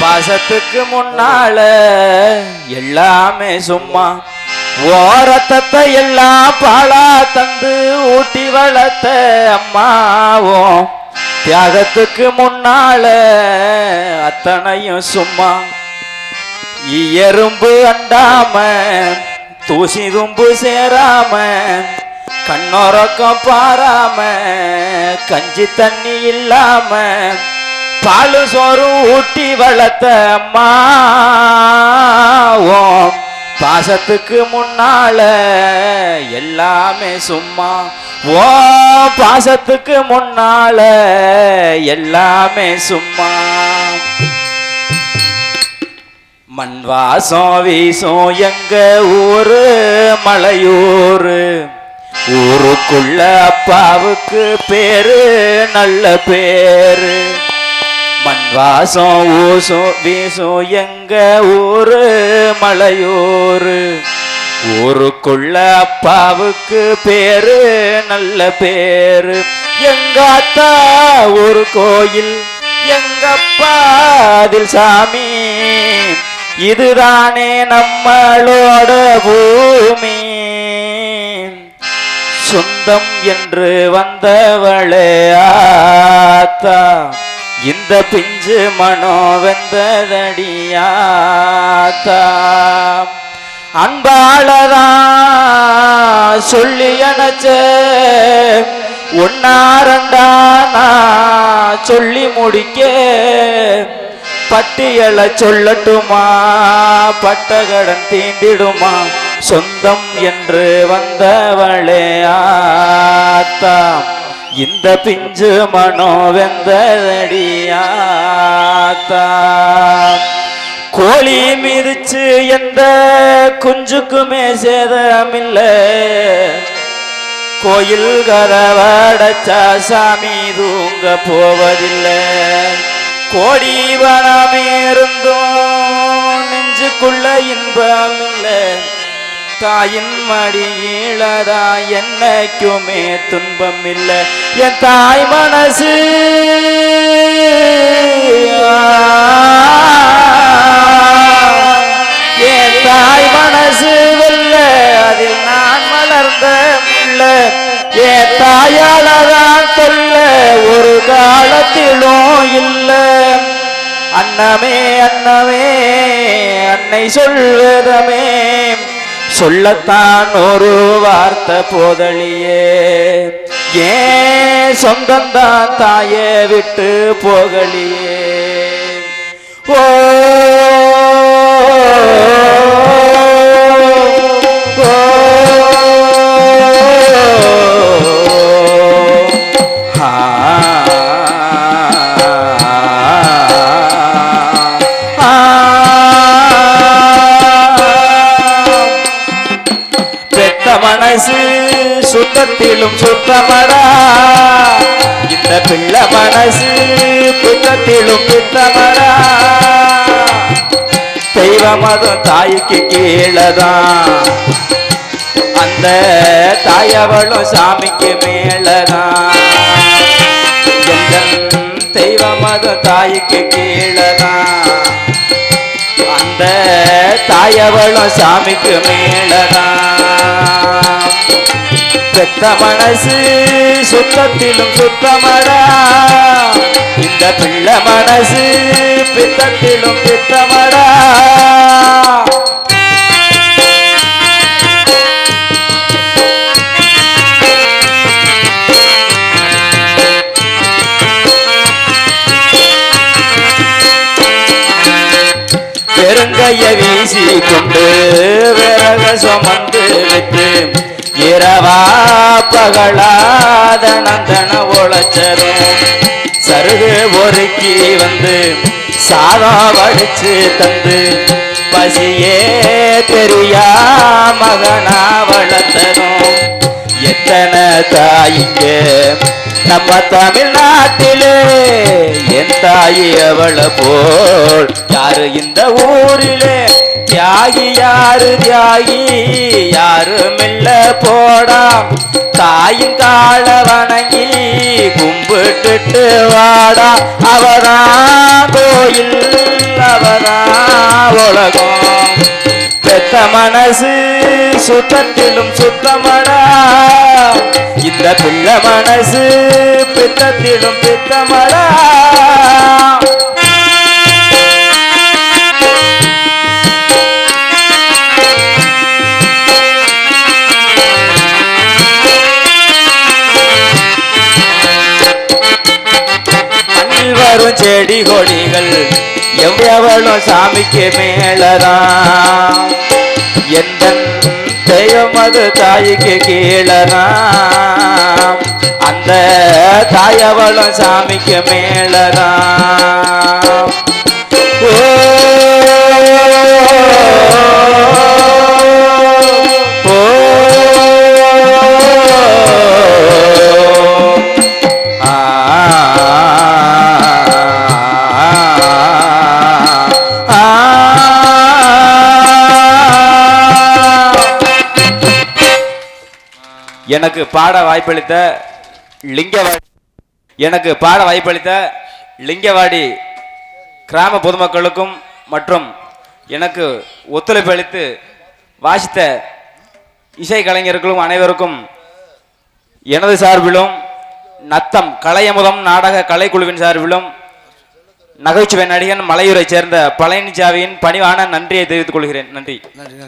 பாசத்துக்கு முன்னால எல்லாமே சும்மா ஓரத்தத்தை எல்லாம் பாலா தந்து ஊட்டி வளர்த்த அம்மாவும் தியாகத்துக்கு முன்னால அத்தனையும் சும்மா எறும்பு அண்டாம தூசி தும்பு சேராம கண்ணோரக்கம் பாராம கஞ்சி தண்ணி இல்லாம பாலு சோறு ஊட்டி வளர்த்த ஓம் பாசத்துக்கு முன்னால எல்லாமே சும்மா. ஓ பாசத்துக்கு முன்னால எல்லாமே சும்மா. மண் வாசம் வீசும் எங்க ஊரு? மலையூரு. ஊருக்குள்ள அப்பாவுக்கு பேரு நல்ல பேரு. வாசம் ஊசோ வீசும் எங்க ஊரு? மலையூரு. ஊருக்குள்ள அப்பாவுக்கு பேரு நல்ல பேரு. எங்காத்தா ஒரு கோயில் எங்கப்பா அதில் சாமி? இதுதானே நம்மளோட பூமி. சொந்தம் என்று வந்தவளே ஆத்தா. இந்த பிஞ்சு மனோ வெந்ததடியாத்தா அன்பாளதான் சொல்லி அணைச்ச ஒன்னாரண்டா நான் சொல்லி முடிக்க. பட்டியலை சொல்லட்டுமா பட்டகடன் தீண்டிடுமா சொந்தம் என்று வந்தவளே ஆத்தாம் இந்த பிஞ்சு மனோ வெந்தடியாத்தா கோழி மிதிச்சு எந்த குஞ்சுக்குமே சேதமில்ல. கோயில் கதவடைச்சா சாமி தூங்க போவதில்லை. கோடி பணம் இருந்தும் நெஞ்சுக்குள்ள இன்பம் இல்லை தாயின் மடி ஈழதா என்னைக்குமே துன்பம் இல்லை என் தாய் மனசு. என் தாய் மனசு வெல்ல அதில் நான் மலர்ந்த முள்ள என் தாயாலதான் சொல்ல ஒரு காலத்திலும் இல்லை. அன்னமே அன்னமே அன்னை சொல்வதமே. சொல்லத்தான் ஒரு வார்த்தை போதலியே. ஏன் சொந்தந்தான் தாயே விட்டு போகலியே. ஓ சுத்தத்திலும் சுத்தமடா. இந்த பிள்ளை மனசு புத்தத்திலும் பித்தமடா. தெய்வ மதம் தாய்க்கு கீழதான். அந்த தாயவளும் சாமிக்கு மேலதான். தெய்வ மதம் தாய்க்கு கீழதான். அந்த தாயவளும் சாமிக்கு மேலதான். பெத்த மனசு சுத்தத்திலும் சுத்தமடா. இந்த பிள்ளை மனசு பித்தத்திலும் பித்தமடா. பெருங்கைய வீசி கொண்டு விரக சுமந்த பகலாத நந்தன உழைச்சதும் சருகு ஒருக்கி வந்து சாதம் வடிச்சு தந்து. பசியே தெரியா மகனா வளர்த்ததும் எத்தனை தாய்க்கு நம்ம தமிழ்நாட்டிலே என் தாயி அவள போல். யாரு இந்த ஊரிலே? தியாகி யாரு தியாகி? யாரும் இல்ல போடா தாயின் கால வணங்கி கும்பிட்டுட்டு வாடா. அவதா கோயில் அவதா உலகம். பெத்த மனசு சுத்தத்திலும் சுத்தமடா. இந்த பிள்ளை மனசு பித்தத்திலும் பித்தமடா வரும் செடி கொடிகள் எவ்வளவும் சாமிக்கு மேலதான் எந்த தெய்வம் அது தாய்க்கு கீழதான் அந்த தாயவளம் சாமிக்கு மேலதான் ஓ ஆ எனக்கு பாட வாய்ப்பளித்த லிங்கவாடி. எனக்கு பாட வாய்ப்பளித்த லிங்கவாடி கிராம பொதுமக்களுக்கும் மற்றும் எனக்கு ஒத்துழைப்பு அளித்து வாசித்த இசை கலைஞர்களும் அனைவருக்கும் எனது சார்பிலும் நத்தம் கலையமுதம் நாடக கலைக்குழுவின் சார்பிலும் நகைச்சுவை நடிகன் மலையூரைச் சேர்ந்த பழனிச்சாவியின் பணிவான நன்றியை தெரிவித்துக் கொள்கிறேன். நன்றி நன்றி.